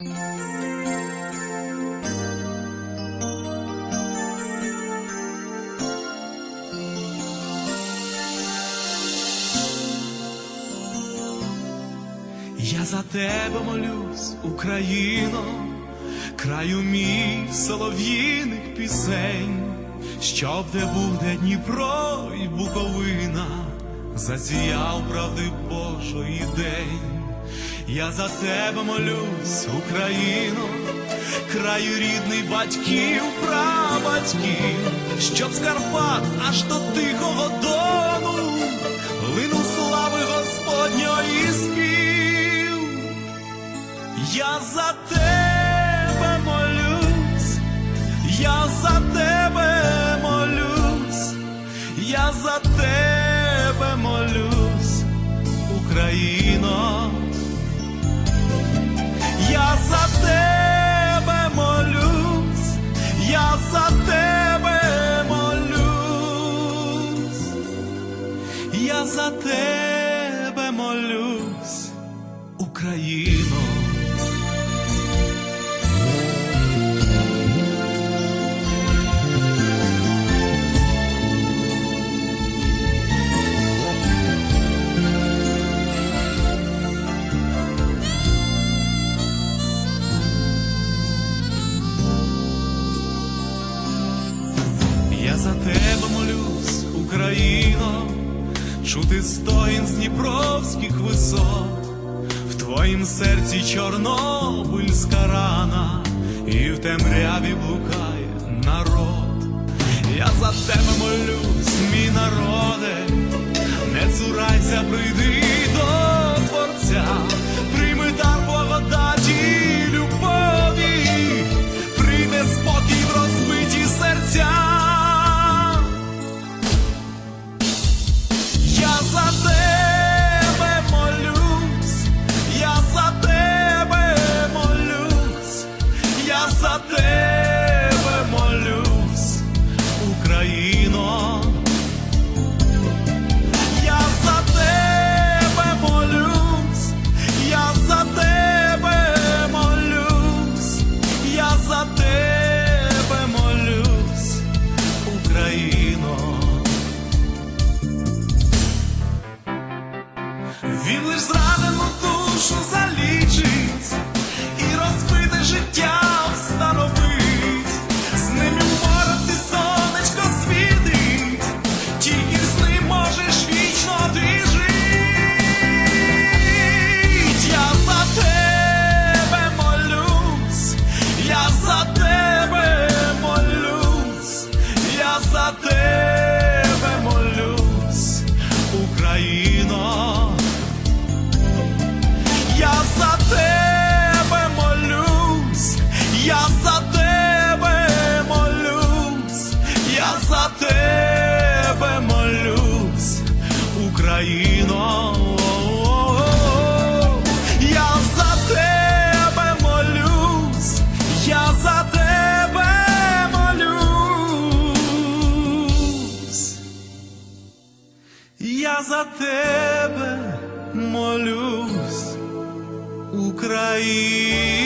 Я за тебе молюсь, Україно, краю мій солов'їних пісень, щоб де буде Дніпро і Буковина, засіяв правди Божої день. Я за тебе молюсь, Україно, краю рідний батьків, прабатьків, щоб з Карпат аж до тихого дону линув слави Господньої спів. Я за тебе молюсь, я за тебе молюсь, я за тебе молюсь, Україно. Я за тебе молюсь, я за тебе молюсь, я за тебе молюсь, Україно. За тебе молюсь, Україно, чути стоїн з дніпровських висот, в твоїм серці чорнобильська рана, і в темряві блукає народ. Я за тебе молюсь, мій народе, не цурайся, прийди до Творця, за тебе молюсь, Україно. Я за тебе молюсь, я за тебе молюсь, я за тебе молюсь, Україно. Він лиш За тебе молюсь, Україна.